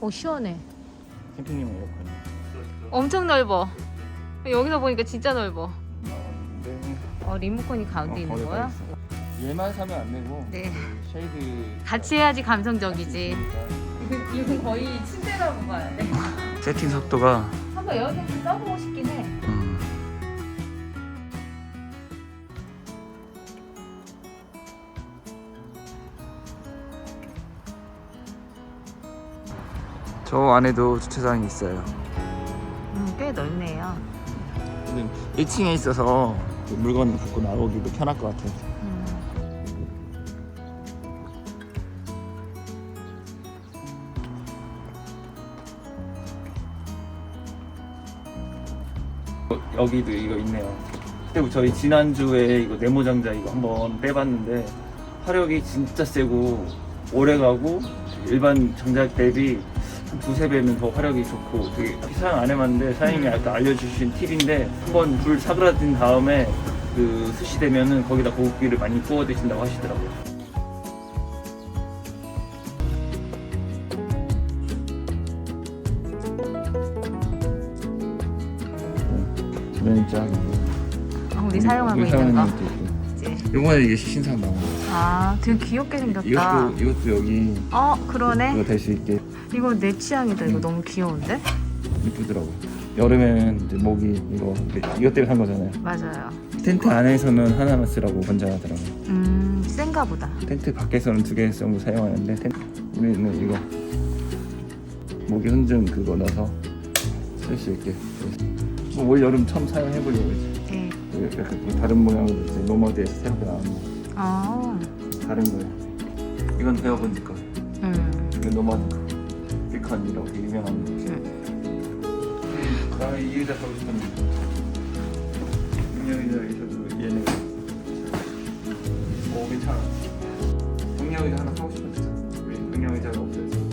오 시원해. 캠핑용 에어컨 엄청 넓어. 여기서 보니까 진짜 넓어. 나왔는데 어 리모컨이 가운데 있는 거기다 거야? 얘만 사면 안 되고 네. 쉐이드 같이 해야지 감성적이지. 이건 거의 침대라고 봐야 돼. 세팅 속도가 한번 에어컨 좀 써보고 싶긴 해. 저 안에도 주차장이 있어요. 음, 꽤 넓네요. 근데 1층에 있어서 그 물건 갖고 나오기도 편할 것 같아요. 음. 어, 여기도 이거 있네요. 그때 저희 지난주에 이거 네모장자 이거 한번 빼봤는데 화력이 진짜 세고 오래 가고 일반 장작 대비 한 두세 배는 더 화력이 좋고 되게 사용 안 해봤는데 사장님이 아까 알려주신 팁인데 한번 불 사그라든 다음에 그 수시되면은 거기다 고기를 많이 구워 드신다고 하시더라고요. 아, 우리 사용하고 있는 거. 그치? 요번에 이게 신상 나온 거. 아, 되게 귀엽게 생겼다. 이것도 이것도 여기 어, 이거 그러네. 될수 있게 이거 내 취향이다. 이거 음. 너무 귀여운데? 이쁘더라고. 여름에는 이제 모기 이거 이것 때문에 산 거잖아요. 맞아요. 텐트 안에서는 하나만 쓰라고 권장하더라고. 음, 센가 보다. 텐트 밖에서는 두 개 정도 사용하는데 텐트 우리는 이거 모기 흔증 그거 넣어서 쓸 수 있게. 뭐올 여름 처음 사용해 보려고 이제 네. 그 약간 그 다른 모양으로 이제 노마드에서 새롭게 나온 거 아, 다른 거예요. 이건 배워본 거. 음. 이건 노마드 거. 비컨이라고 되게 유명한 거. 음. 나이 의자 사고 싶었는데 응용 의자 있어도 얘네 오 괜찮아 응용 의자 하나 사고 싶었어 우리 응용 의자가 없어서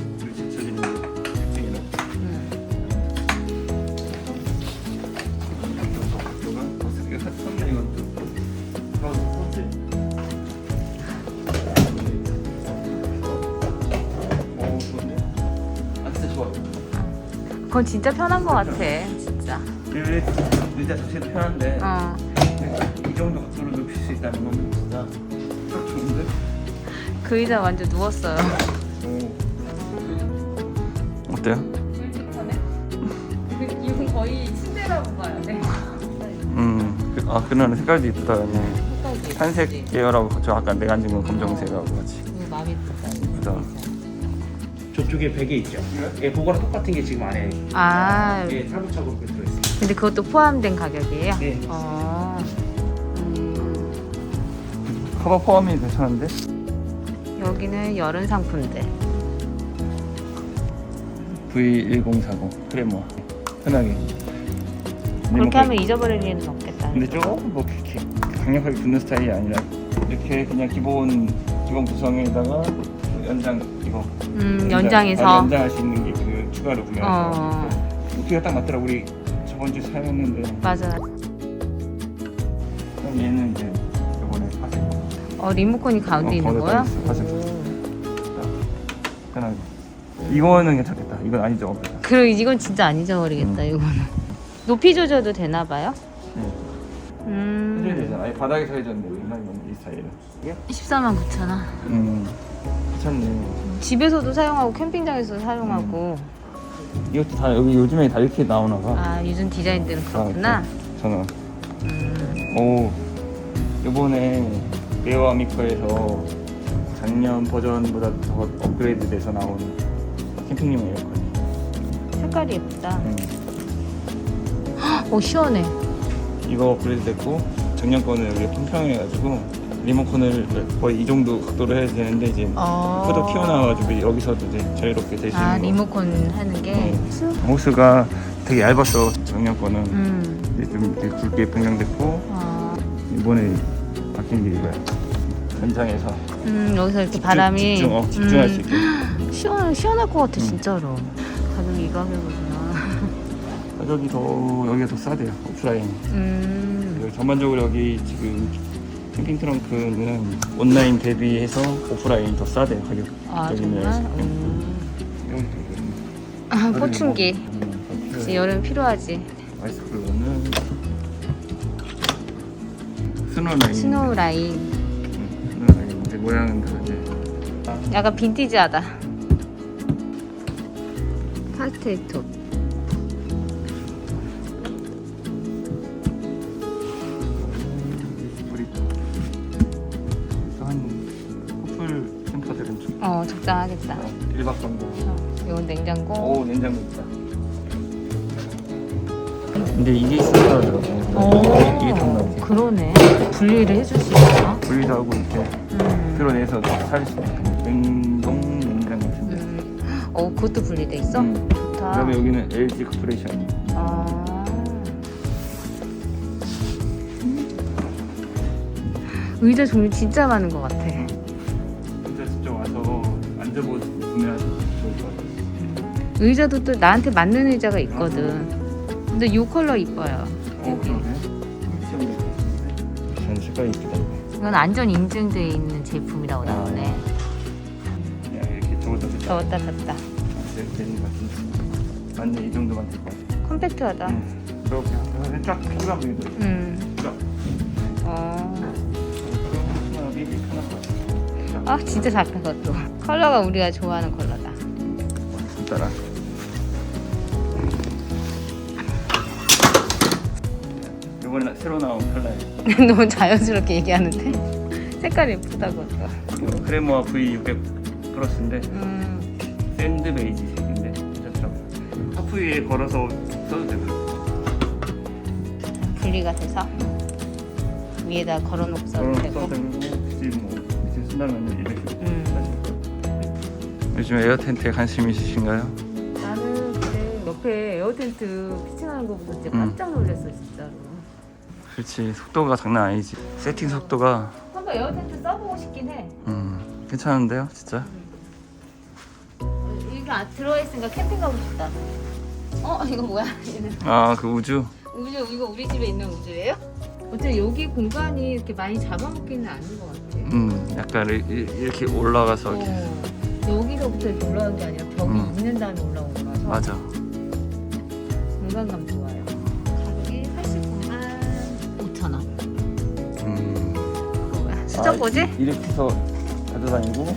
그건 진짜 편한 거 같아. 진짜. 의자 의자 자체도 편한데 어. 이 정도 각도로 높일 수 있다는 건 진짜 딱 좋은데? 그 의자 완전 누웠어요. 어때요? 이건 거의 침대라고 봐야 돼. 음, 그, 아 그날은 색깔도 이쁘다 네. 색깔이 한색? 계열하고 저 아까 내가 앉은 건 검정색하고 같이 저쪽에 베개 있죠? 예, 그거랑 똑같은 게 지금 안에 아, 예, 차곡차곡 이렇게 들어있어요. 근데 그것도 포함된 가격이에요? 네. 어. 음, 커버 포함이 괜찮은데? 여기는 여름 상품들. V1040 크레모 편하게 근데 그렇게 뭐 하면 잊어버릴 일은 없겠다. 근데 조금 뭐 그렇게 강력하게 붙는 스타일이 아니라 이렇게 그냥 기본 기본 구성에다가 연장 음, 연장- 연장해서. 아, 연장할 수 있는 게 그 추가로 구매해서 어. 높이가 딱 맞더라 우리 저번 주에 사용했는데 맞아. 그럼 얘는 이제 이번에 파색 어, 리모컨이 가운데 어, 있는 가운데 거야? 딱 있어. 편하게 이거는 괜찮겠다 이건 아니죠 그래서. 그럼 이건 진짜 안 잊어버리겠다, 음. 이거는. 높이 조절도 되나 봐요? 네. 해줘야 음. 되잖아 아니 바닥에 서 해줬는데 웬만히 이 스타일은 14만 9천 원. 음 괜찮네 집에서도 사용하고 캠핑장에서도 사용하고. 이것도 다 여기 요즘에 다 이렇게 나오나 봐 아, 요즘 디자인들은 그렇구나. 저는 음. 오 요번에 레어 아미커에서 작년 버전보다 더 업그레이드 돼서 나온 캠핑용 에어컨 색깔이 예쁘다. 음. 오, 시원해. 이거 업그레이드 됐고 작년 거는 여기 평평해가지고 리모컨을 거의 이 정도 각도로 해야 되는데 이제 어. 코도 키워놔가지고 여기서도 이제 자유롭게 될수 아, 거 리모컨 하는 게. 음. 호스가 되게 얇았어 작년 거는 음. 이제 좀 이렇게 굵게 변경됐고 어. 이번에 바뀐 게 이거야 연장해서 음, 여기서 이렇게 바람이. 집중, 어, 집중할 음. 수 있게 시원, 시원할 것 같아, 음. 진짜로. 가격이 이 가격이구나. 가격이 더 여기가 더 싸대요 오프라인 음. 그리고 전반적으로 여기 지금 캠핑 트렁크는 온라인 대비해서 오프라인 더 싸대요 가격 아, 정말? 음. 아, 포춘기. 음, 이제 여름 필요하지. 스노라인. 스노우 라인. 음, 스노라인. 이제 모양은 다르지. 약간 빈티지하다. 파스텔 톱. 적당하겠다. 1박 정도. 어, 이건 냉장고. 오 냉장고 있다. 근데 이게 하더라고. 이게 좀 나지. 그러네. 분리를 해줄 수 있어. 분리도 하고 이렇게 음. 드러내서 살수 있는 냉동 냉장고. 음. 어, 그것도 분리돼 있어? 음. 좋다. 그다음에 여기는 LG 커퍼레이션. 아. 의자 종류 진짜 많은 것 같아. 의자도 또 나한테 맞는 의자가 있거든. 근데 이 컬러 이뻐요. 어 그러네. 전 색깔 이쁘다. 이건 안전 인증돼 있는 제품이라고 나오네. 그냥 이렇게 접었다 뺐다. 더웠다 탔다. 되는 것 같은데. 맞네 이 정도만 될것 같아. 컴팩트하다. 응. 이렇게 하면 쫙 피가 보이고 음. 쫙. 어. 이렇게. 아 진짜 작다 그것도. 컬러가 우리가 좋아하는 컬러다. 따라. 이번에 새로 나온 컬러예요. 너무 자연스럽게 얘기하는데. 색깔 예쁘다 그것도. 이거 크레모아 V600 플러스인데 음. 샌드 베이지 색인데 괜찮더라고. 하프 위에 걸어서 써도 되고. 분리가 돼서 위에다 걸어놓고 써도 걸어서 되고. 써도 되고 굳이 뭐 쓴다면 이렇게 음. 요즘 에어 텐트에 관심 있으신가요? 나는 그때 옆에 에어 텐트 피칭하는 거 보고 진짜 음. 깜짝 놀랐어 진짜로. 그렇지 속도가 장난 아니지. 세팅 속도가 한번 에어 텐트 써보고 싶긴 해. 음 괜찮은데요, 진짜. 이게 안 들어있으니까 캠핑 가고 싶다. 어 이거 뭐야? 얘는 아 그 우주. 우주 이거 우리 집에 있는 우주예요? 어째 여기 공간이 이렇게 많이 잡아먹기는 않은 것 같아. 음 약간 이- 이- 이렇게 올라가서 이렇게. 어, 여기서부터 이렇게 올라온 게 아니라 벽이 음. 있는 다음에 올라온 거라서 맞아. 공간감 좋아요. 가격이 89만 5천 원. 음. 수저 꽂이? 아, 이- 이렇게 해서 가져다니고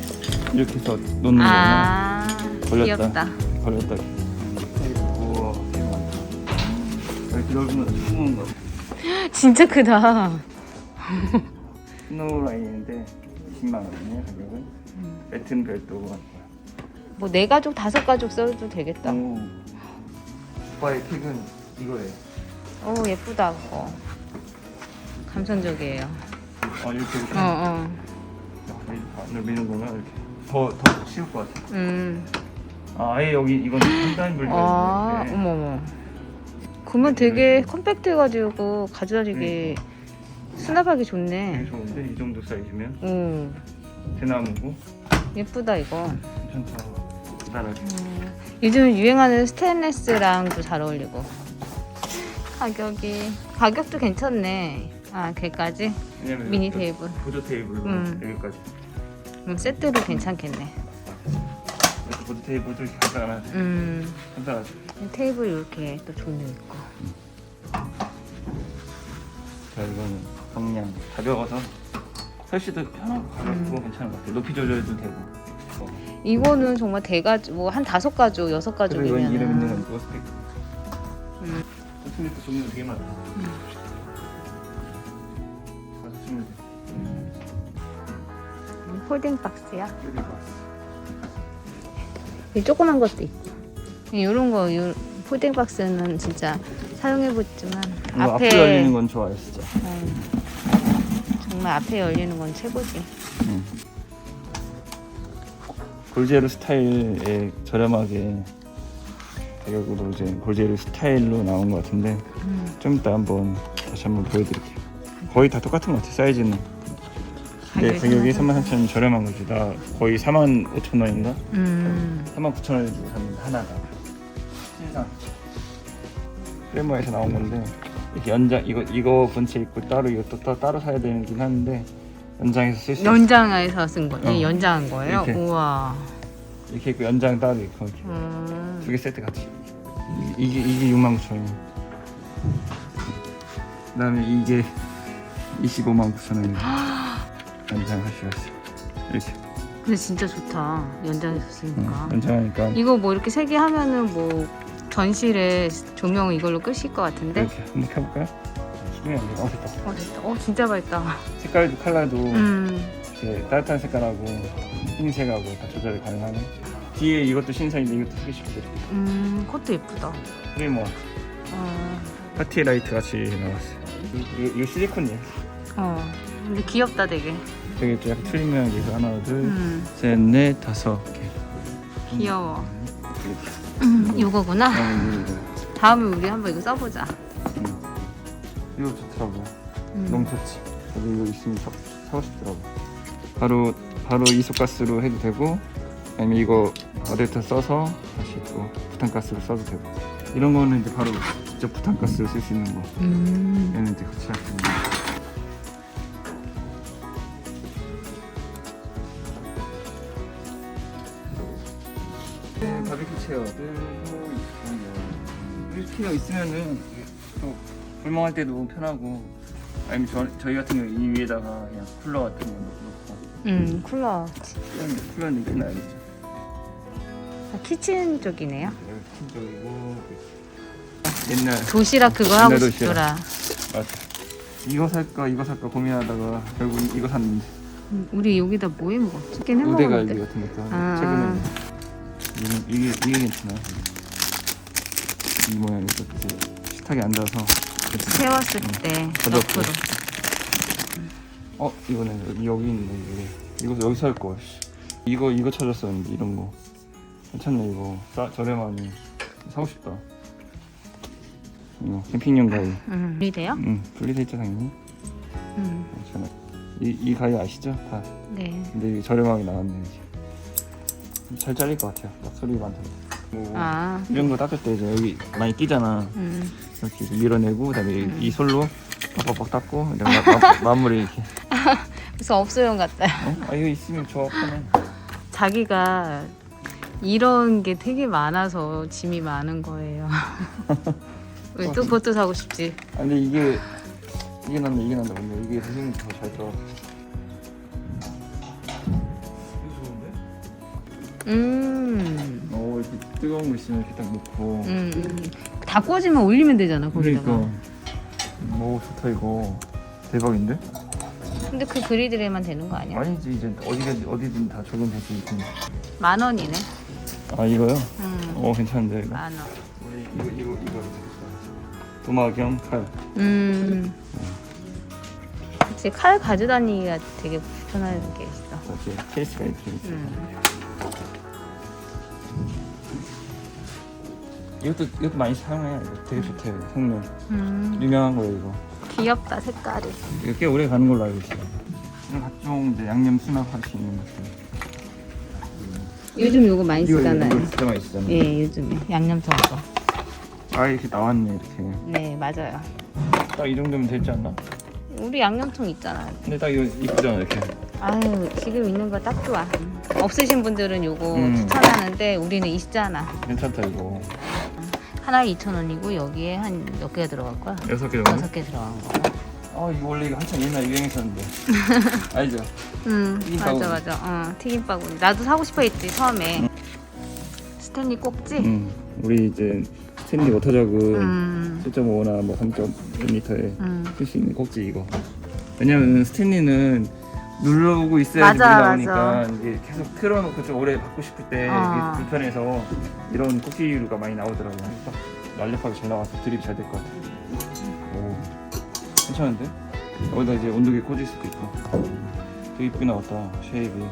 이렇게 해서 놓는. 아 걸렸다. 귀엽다. 걸렸다. 우와, 되게 많다. 이렇게 넓으면 숨은 거. 진짜 크다. 스노우 라인인데 20만 원이네 가격은. 매트는 별도고. 뭐네 가족 다섯 가족 써도 되겠다. 오. 오빠의 픽은 이거예요. 오 예쁘다 그거. 감성적이에요. 아 이렇게 이렇게. 어 어. 안을 미는구나 이렇게. 더더 쉬울 것 같아. 음. 아 아예 여기 이건 한단 불도 아. 어머 어머. 그러면 되게 컴팩트해가지고 가져다니기 수납하기 되게 좋네. 좋은데 이 정도 사이즈면 오 대나무고 예쁘다 이거. 괜찮다. 기다라게. 음, 요즘 유행하는 스테인레스랑도 잘 어울리고. 가격이 가격도 괜찮네. 아 걔까지 왜냐면 미니 이렇게 테이블. 보조 테이블로 음. 여기까지. 음, 세트로 괜찮겠네. 이렇게 보조 테이블도 이렇게 간단하지. 음 간단하지. 테이블 이렇게 또 종류 있고. 자 이거는 경량 가벼워서 설치도 편하고 가볍고 음. 괜찮은 것 같아. 높이 조절도 되고. 어. 이거는 정말 대가족 뭐한 다섯 가족 여섯 그리고 이건 이름 있는 가족이면 건 이거 스펙. 음. 스펙도 종류가 되게 많아. 가서 돼. 폴딩 박스야. 여기 봐. 이 조그만 것도 있고. 이런 거, 요 폴딩 박스는 진짜 사용해 봤지만 이거 앞에 앞에 열리는 건 좋아요 진짜. 어, 정말 앞에 열리는 건 최고지. 응. 골제로 스타일에 저렴하게 가격으로 이제 골제로 스타일로 나온 것 같은데 음. 좀 이따 한번 다시 한번 보여드릴게요. 거의 다 똑같은 것 같아 사이즈는. 근데 가격이 가격이 33,000 33,000원 저렴한 거지. 나 거의 45,000원인가? 음. 39,000원에 주고 샀는데 하나가. 신상. 프레모에서 나온 건데 이렇게 연장 이거 이거 본체 있고 따로 이것도 따, 따로 사야 되긴 하는데 연장해서 쓸 수 있어. 연장해서 쓴 거, 어. 예, 연장한 거예요. 이렇게. 우와. 이렇게 있고 연장 따로 있고 이렇게 음. 두 개 세트 같이 이- 이게 이게 6만 9천 원 그다음에 이게 25만 9천 원 연장할 수가 있어 이렇게 근데 진짜 좋다. 연장해서 응, 쓰니까. 연장하니까 이거 뭐 이렇게 세 개 하면은 뭐 전실에 조명 이걸로 끝일 것 같은데? 이렇게 한번 켜볼까요? 수명이 안 돼. 어 됐다 어 됐다. 어 진짜 밝다. 색깔도 컬러도 음. 이렇게 따뜻한 색깔하고 흰색하고 다 조절이 가능하네 뒤에 이것도 신선인데 이것도 소개시켜 드릴게요 음. 그것도 예쁘다. 프리모 어. 파티 라이트 같이 나왔어요 이거, 이거 실리콘이에요 어. 근데 귀엽다 되게. 되게 좀 약간 틀린 모양이 서 하나 음. 둘셋넷 다섯 개 귀여워. 이렇게 음. 이거구나. 아, 이거, 이거. 다음에 우리 한번 이거 써보자. 음. 이거 좋더라고요 음. 너무 좋지 저도 이거 있으면 사, 사고 싶더라고 바로 바로 이소가스로 해도 되고 아니면 이거 어댑터 써서 다시 또 부탄가스로 써도 되고 이런 거는 이제 바로 직접 부탄가스로 쓸 수 있는 거 음. 얘는 이제 같이 할 수 있는 거 네, 체어들 뭐 있고요. 휠체어 있으면은 또 불멍할 때도 편하고 아니면 저, 저희 같은 경우 이 위에다가 그냥 쿨러 같은 거 놓고 음. 쿨러. 쿨러는 쿨러는 이렇게 놔야겠죠. 아, 키친 쪽이네요. 여기 팀적이고 옛날 도시락 그거 하고 옛날 싶더라. 맞아. 이거 살까 이거 살까 고민하다가 결국 이거 샀는데 음, 우리 여기다 뭐해해 우대갈비 먹었는데. 같은 것도 아. 최근에 이게 이게, 이게 괜찮아 이 모양이 또 이제 식탁에 앉아서 이렇게 세웠을 때 가볍고. 옆으로. 어 이거는 여기, 있네 이게 이거 여기 살 거. 씨. 이거 이거 찾았었는데 이런 거 괜찮네 이거 싸 저렴하니 사고 싶다. 이거 캠핑용 가위. 음. 이 돼요? 응 분리돼 있죠 당연히. 음. 괜찮아. 이, 이 가위 아시죠? 다. 네. 근데 이게 저렴하게 나왔네 이제. 잘 잘릴 것 같아요. 딱 소리 많다. 뭐 아. 이런 거 닦을 때 이제 여기 많이 끼잖아. 음. 이렇게 밀어내고 그다음에 이- 음. 이 솔로 빡빡빡 닦고 이제 마, 마, 마무리 이렇게. 그래서 업소용 같다. 어? 아 이거 있으면 편해. 자기가 이런 게 되게 많아서 짐이 많은 거예요. 왜 또 그것도 사고 싶지? 아 근데 이게 이게 난다 이게 난다 근데 이게 선생님 더잘 들어. 음. 어 이렇게 뜨거운 거 있으면 이렇게 딱 놓고. 음. 다 꽂으면 올리면 되잖아 거기다가. 그러니까. 오 좋다 이거 대박인데? 근데 그 그리드에만 되는 거 아니야? 아니지 이제 어디든 어디든 다 적용될 수 있고. 만 원이네. 아 이거요? 음. 어 괜찮은데 이거. 만 원. 우리 이거 이거 이거 도마 겸 칼. 음. 그치 칼 가져다니기가 되게 불편한 게 있어. 이렇게 케이스가 이렇게 있어. 음. 이것도 이것도 많이 사용해. 이거 되게 좋대요. 성능 음. 유명한 거예요 이거. 귀엽다 색깔이. 이거 꽤 오래 가는 걸로 알고 있어요. 이런 각종 이제 양념 수납할 수 있는 것들. 요즘 요거 많이 이거 이거 쓰잖아요. 이거 진짜 많이 쓰잖아요. 예, 요즘에 양념장 거. 아 이렇게 나왔네 이렇게. 네, 맞아요. 딱 이 정도면 되지 않나? 우리 양념통 있잖아요. 근데 딱 이거 이쁘잖아 이렇게. 아유, 지금 있는 거 딱 좋아. 없으신 분들은 요거 음. 추천하는데 우리는 있잖아. 괜찮다 이거. 하나에 2,000원이고 여기에 한 몇 개가 들어갈 거야? 여섯 개 정도. 여섯 개 들어간 거. 아 이거 원래 이거 한참 옛날 유행했었는데. 알죠? 응, 튀김 맞아 바구니. 맞아. 어, 튀김 바구니. 나도 사고 싶어 했지 처음에. 응. 스탠리 꼭지? 응. 우리 이제 스탠리 워터저그 음. 7.5나 뭐 3.1m에 음. 쓸 수 있는 꼭지 이거. 왜냐면 스탠리는 누르고 있어야지 맞아, 물이 나오니까 이게 계속 틀어놓고 좀 오래 받고 싶을 때 어. 이게 불편해서 이런 꼭지류가 많이 나오더라고요. 딱 날렵하게 잘 나와서 드립이 잘될 것 같아요. 오, 괜찮은데? 여기다 이제 온도계 꽂을 수도 있고. 되게 이쁘게 나왔다 쉐입이.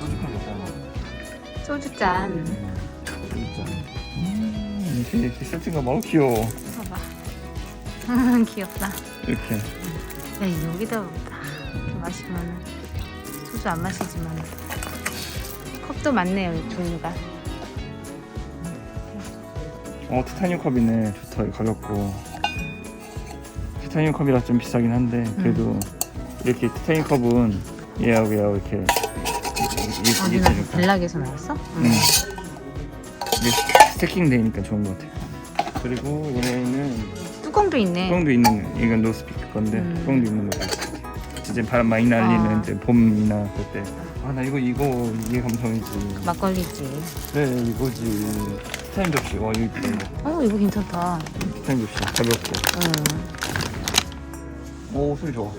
소주판 같잖아. 소주잔. 진짜. 음, 이렇게 이렇게 세팅가 너무 귀여워. 봐봐. 귀엽다. 이렇게. 야, 여기다 마시면 소주 안 마시지만 컵도 많네요, 이 종류가. 어 티타늄 컵이네. 좋다. 이거 가볍고. 티타늄 컵이라 좀 비싸긴 한데 그래도 이렇게 티타늄 컵은 얘하고 얘하고 이렇게 이게 어디나 되니까 벨락에서 나왔어? 응. 음. 이게 스태킹 되니까 좋은 것 같아. 그리고 얘네는 뚜껑도 있네. 뚜껑도 있는 이건 노스피크 건데 음. 뚜껑도 있는 거죠. 이제 바람 많이 날리는 아. 이제 봄이나 그때 아 나 이거 이거 이게 감성이지. 막걸리지. 그래 이거지. 스타인 접시 와 이거 이쁘다. 어 이거 괜찮다. 스타인 접시 가볍고. 응. 오 소리 좋아.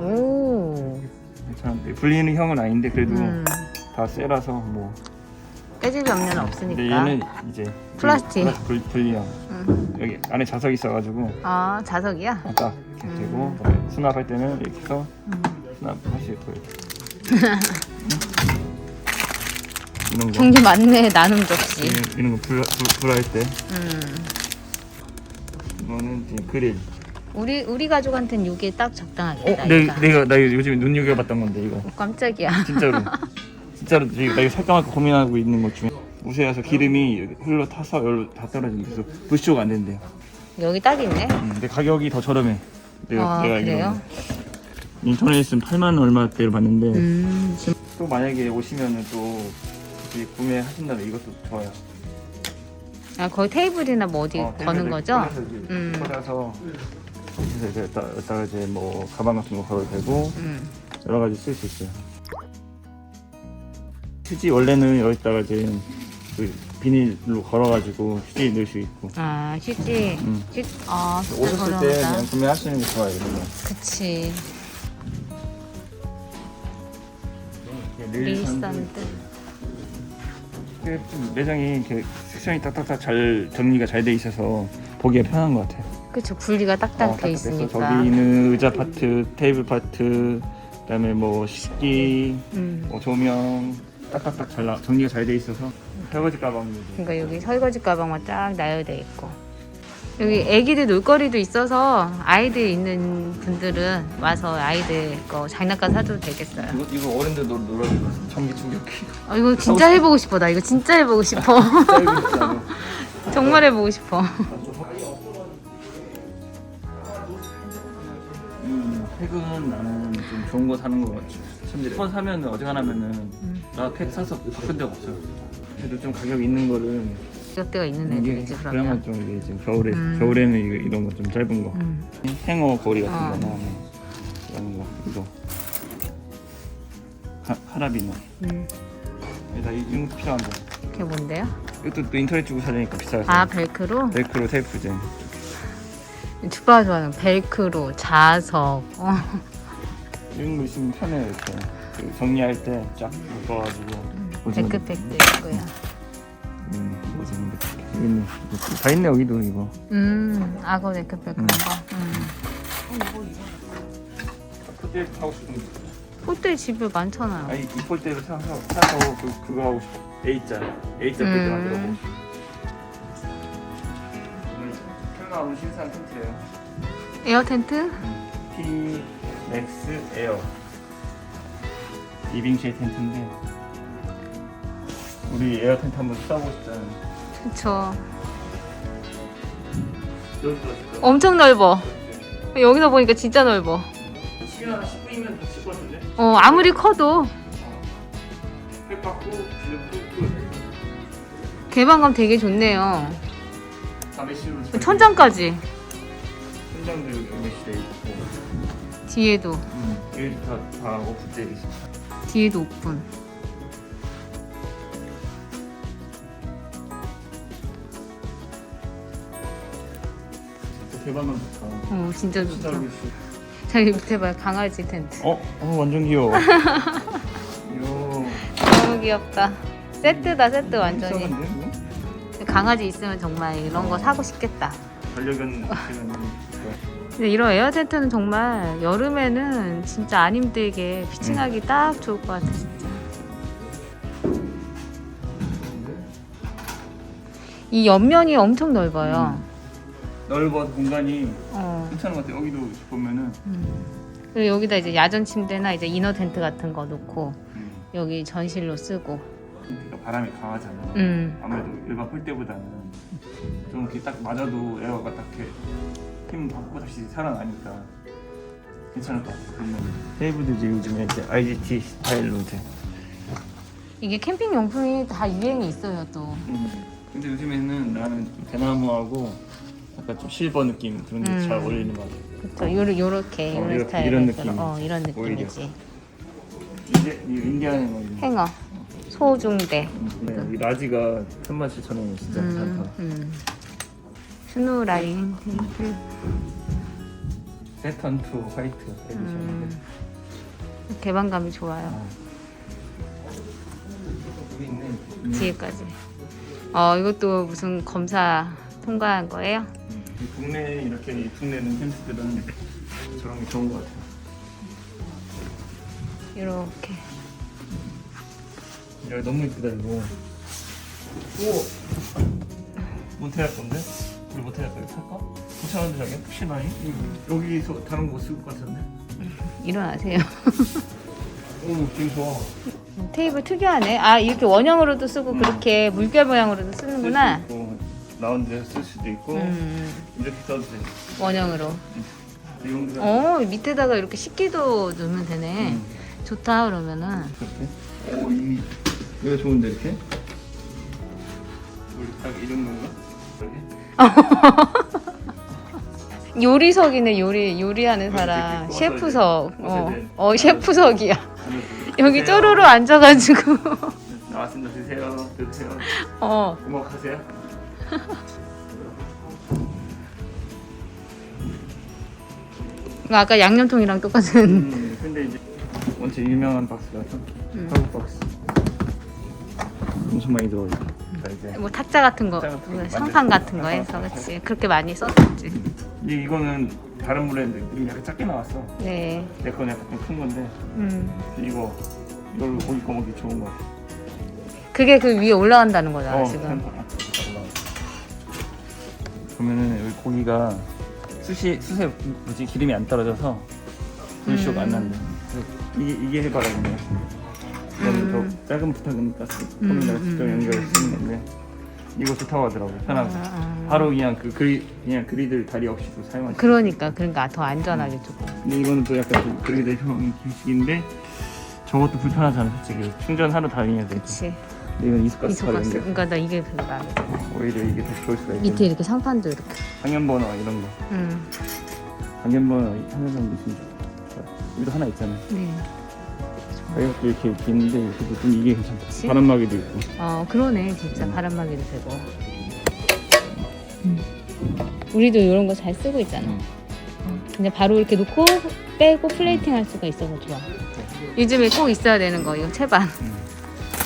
오. 괜찮은데 불리는 형은 아닌데 그래도 음. 다 세라서 뭐. 깨질 염려는 근데 없으니까. 얘는 이제 플라스틱. 플라스틱 불, 불리형. 응. 여기 안에 자석 있어가지고 아 자석이야? 아까 이렇게 음. 되고 그다음에 수납할 때는 이렇게 해서 음. 수납하실 거예요. 이런 거 굉장히 많네 나눔 접시. 이런, 이런 거 불, 불, 불할 때 음. 이거는 이제 그릴. 우리 우리 가족한테는 이게 딱 어, 적당하겠다. 내, 이거. 내가 나 이거 요즘에 눈여겨봤던 건데 이거 어, 깜짝이야. 진짜로 진짜로 이거 나 이거 살까 말까 고민하고 있는 것 중에 무쇠여서 기름이 흘러 타서 여기로 다 떨어진대. 그래서 불쇼가 안 된대요. 여기 딱 있네. 음, 근데 가격이 더 저렴해. 내가 아, 내가 그래요? 인터넷에 있으면 8만 얼마대로 봤는데 음. 또 만약에 오시면은 또 굳이 구매하신다면 이것도 좋아요. 아 거의 테이블이나 뭐 어디 어, 거는 거죠? 이제 음. 꽂아서 그래서 이제 여기다, 여기다가 이제 뭐 가방 같은 거 걸어도 되고 음. 여러 가지 쓸 수 있어요. 휴지 원래는 여기다가 이제 그 비닐로 걸어가지고 휴지 넣을 수 있고 아 휴지. 음. 휴. 아 진짜 오셨을 때 저렴하다. 그냥 구매하시는 게 좋아요. 이런 거. 그치. 네, 리산드. 이게 좀 매장이 이렇게 섹션이 딱딱딱 잘 정리가 잘 돼 있어서 보기에 편한 것 같아요. 그쵸 분리가 딱딱 돼 딱딱해서 있으니까. 어, 저기 있는 의자 파트, 테이블 파트, 그다음에 뭐 식기, 음. 뭐 조명 딱딱딱 잘 나, 정리가 잘 돼 있어서 설거지 가방도 그러니까 여기 설거지 가방만 딱 나열돼 있고 여기 애기들 놀거리도 있어서 아이들 있는 분들은 와서 아이들 거 장난감 사도 되겠어요. 이거 이거 어른들 놀 놀아줄 거 전기 충격기 어, 이거 진짜 해보고 싶어. 나 이거 진짜 해보고 싶어. 정말 해보고 싶어. 음, 팩은 나는 좀 좋은 거 사는 거 같지. 참지 한번 사면 어지간하면은 음. 나팩 사서 바꾼 적 없어. 그래도 좀 가격 있는 거를 가격대가 있는 애들이지 그러면 그러면. 좀 이게 지금 겨울에 음. 겨울에는 이거, 이런 거 좀 짧은 거 음. 행어 거리 같은 어. 거나 뭐 이런 거 이거 카, 카라비너 음. 나 이런 거 필요한 거 그게 뭔데요? 이것도 또 인터넷 주고 사려니까 비싸서 아 벨크로? 벨크로 테이프제 주바가 좋아하는 벨크로, 자석. 어. 이런 거 있으면 편해요 이렇게 그 정리할 때 쫙 묶어가지고 있고요. 음, 이거 여기 있네 이거 다 있네 여기도 이거 음, 악어 데크팩 그런 음. 거. 음. 그때 하고 싶은 거 폴대 집에 많잖아요. 아니 이 폴대로 사서 사서 그, 그거 하고 싶어 A자 A자 음. 만들어 보고 싶어 오늘 새로 나온 신상 텐트예요 에어 텐트? T 맥스 에어 이빙쉐 텐트인데 우리 에어 텐트 한번 써보고 싶잖아요 그쵸. 여기 들어줄까? 엄청 넓어. 여기서 보니까 진짜 넓어. 시간 10분이면 다칠 것 같은데? 어, 아무리 커도 팩 받고 개방감 되게 좋네요. 다 천장까지. 천장도 여기 메쉬돼 있고 뒤에도, 음, 여기 다, 다 오픈돼 있어 뒤에도 오픈. 진짜 대박난 좋다 어, 진짜 좋다. 저기 밑에 봐요. 강아지 텐트. 어? 어 완전 귀여워 이거 너무 귀엽다. 세트다, 세트 완전히. 비싼데, 이거? 강아지 있으면 정말 이런 거 사고 싶겠다. 반려견 시간이 근데 이런 에어 텐트는 정말 여름에는 진짜 안 힘들게 피칭하기 딱 좋을 것 같아 진짜. 이 옆면이 엄청 넓어요. 넓어 공간이 어. 괜찮은 것 같아 여기도 보면은 음. 그리고 여기다 이제 야전 침대나 이제 이너 텐트 같은 거 놓고 음, 여기 전실로 쓰고. 그러니까 바람이 강하잖아 음. 아무래도 일반 폴대보다는 좀 이렇게 딱 맞아도 에어가 딱 이렇게 힘 받고 다시 살아나니까 괜찮을 것 같아요. 테이블도 이제 요즘에 이제 IGT 스타일로 돼. 이게 캠핑 용품이 다 유행이 있어요 또. 음. 근데 요즘에는 나는 좀 대나무하고 약간 좀 실버 느낌 그런 게 잘 음. 어울리는 것 같아요. 그렇죠. 요런 요렇게 어, 이렇게, 스타일 이런 느낌. 어 이런 오히려. 느낌이지. 이게 이 인디아는 뭐 이런. 행어 소중대. 네, 이 라지가 37,000원이 진짜 음, 괜찮다. 음. 스노우 라인 테이블. 세턴 투 화이트 에디션. 음. 개방감이 좋아요. 여기 있네. 음. 뒤에까지. 어 이것도 무슨 검사 통과한 거예요? 음. 이 국내에 이렇게 입증되는 펜스들은 저런 게 좋은 것 같아요. 이렇게. 야 너무 이쁘다 이거. 오. 모텔 건데? 우리 모텔 거기 살까? 괜찮은데 자기 혹시나 이 여기서 다른 거 쓸 것 같은데? 일어나세요. 오 되게 좋아. 테이블 특이하네. 아 이렇게 원형으로도 쓰고 음. 그렇게 물결 모양으로도 쓰는구나. 쓸 수도 있고 라운드에서 쓸 수도 있고 음, 이렇게 써도 돼. 원형으로. 이어 밑에다가 이렇게 식기도 넣으면 되네. 음. 좋다 그러면은. 이렇게. 오 이미 좋은데 이렇게? 우리 딱이 정도인가? 이렇게? 요리석이네 요리. 요리하는 어, 사람. 이렇게 셰프석. 어, 돼. 어 셰프석이야. 여기. 쪼로로 앉아가지고. 나왔습니다. 드세요. 드세요. 어. 이거 아까 양념통이랑 똑같은. 음, 근데 이제 원체 유명한 박스라서 음. 한국 박스. 엄청 많이 들어있다 자, 이제 뭐 탁자 같은 거 탁자 같은 거뭐 만들- 상판 같은 거 해서 그치 그렇게 많이 썼지. 이, 이거는 다른 브랜드 이거 약간 작게 나왔어. 네. 내 거는 약간 좀큰 건데. 음. 이거 이걸로 고기 꺼먹기 좋은 거 같아. 그게 그 위에 올라간다는 거잖아 어, 지금. 한- 그러면은 여기 고기가 숯이 숯에 뭐지? 기름이 안 떨어져서 불쇼가 안 음. 난다. 이게 이게 해봐라 그냥. 이거는 음. 더 작은 부탁이니까 음, 직접 음, 연결 음, 쓰는 건데 이거 좋다고 하더라고 편하고 아, 아. 바로 그냥 그 그리 그냥 그리들 다리 없이도 사용할 수. 그러니까 그러니까 더 안전하게 조금 근데 이거는 또 약간 좀 그리들 형식인데 저것도 불편하잖아 솔직히 충전하러 다녀야 돼. 그치 이건 이스가스 바로 이소가스 연결. 그러니까 나 이게 별로 마음에 들어 오히려 이게 더 좋을 수가 있겠네. 밑에 이렇게 상판도 이렇게 방연번호 이런 거. 음. 하나 정도 있으면 좋아. 여기도 하나 있잖아. 네. 가격도 이렇게 이렇게 있는데 이렇게 좀 이게 괜찮다. 그치? 바람막이도 있고. 어 그러네 진짜 바람막이도 되고 음. 우리도 이런 거 잘 쓰고 있잖아 음. 어, 그냥 바로 이렇게 놓고 빼고 플레이팅 할 수가 있어서 좋아 요즘에 꼭 있어야 되는 거 이거 채반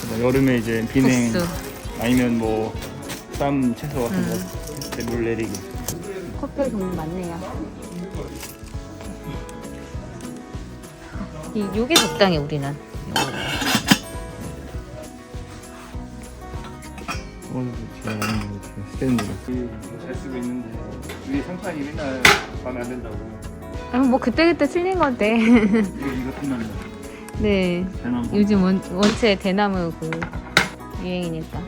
그다음 여름에 이제 비냉 국수 아니면 뭐 쌈 채소 같은 거 했을 때물 내리기. 커피 종류 많네요 이, 요게 적당해 우리는 오늘도 제가 많이 이렇게 스탠드로. 잘 쓰고 있는데 우리 상판이 맨날 마음에 안 든다고. 아, 뭐 그때그때 틀린 건데 이거 이거 끝난다. 네 대나무. 요즘 원, 원체 대나무 그 유행이니까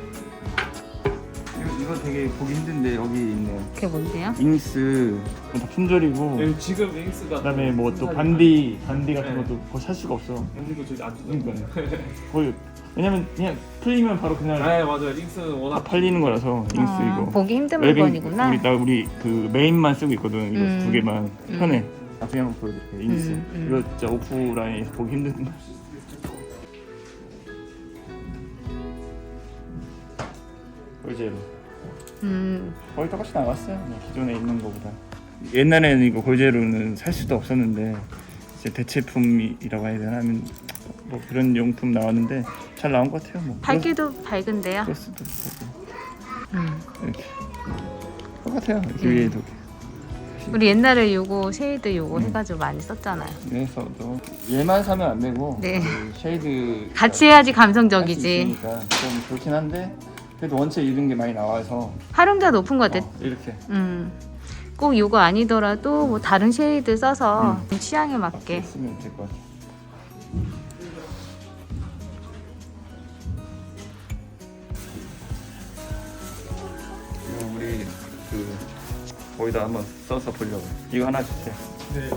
이거, 되게 보기 힘든데 여기 있네요. 그게 뭔데요? 잉스 다 품절이고. 네, 지금 윙스가 그다음에 뭐 또 반디 반디 같은 네. 것도 거의 살 수가 없어. 이거 저기 안 그러니까요. 주던데. 거의 왜냐면 그냥 풀리면 바로 그냥 네 맞아요. 윙스는 다 워낙 팔리는 거라서 잉스 아, 이거. 보기 힘든 웰빙, 물건이구나 우리 나 우리 그 메인만 쓰고 있거든. 이거 음. 두 개만 음. 편해. 나중에 한번 보여드릴게요. 잉스. 음, 음. 이거 진짜 오프라인에서 보기 힘든. 골제로. 음, 거의 똑같이 나왔어요. 그냥 기존에 있는 거보다. 옛날에는 이거 골제로는 살 수도 없었는데 이제 대체품이라고 해야 되나 하면 뭐 그런 용품 나왔는데 잘 나온 것 같아요. 뭐 밝기도 밝은데요 크로스도 있고 음. 이렇게 똑같아요. 이렇게 음. 위에도 우리 옛날에 요거 쉐이드 요거 음. 해가지고 많이 썼잖아요 그래서도 얘만 사면 안 되고 네. 그 쉐이드 같이 해야지 감성적이지 있으니까 좀 그렇긴 한데 그래도 원체 이런 게 많이 나와서 활용도가 높은 것 같아 어, 이렇게 음. 꼭 요거 아니더라도 뭐 다른 쉐이드 써서 음. 취향에 맞게 쓰면 될 것 같아요. 이거 우리 그 거기다 한번 써서 보려고. 이거 하나 주세요. 네.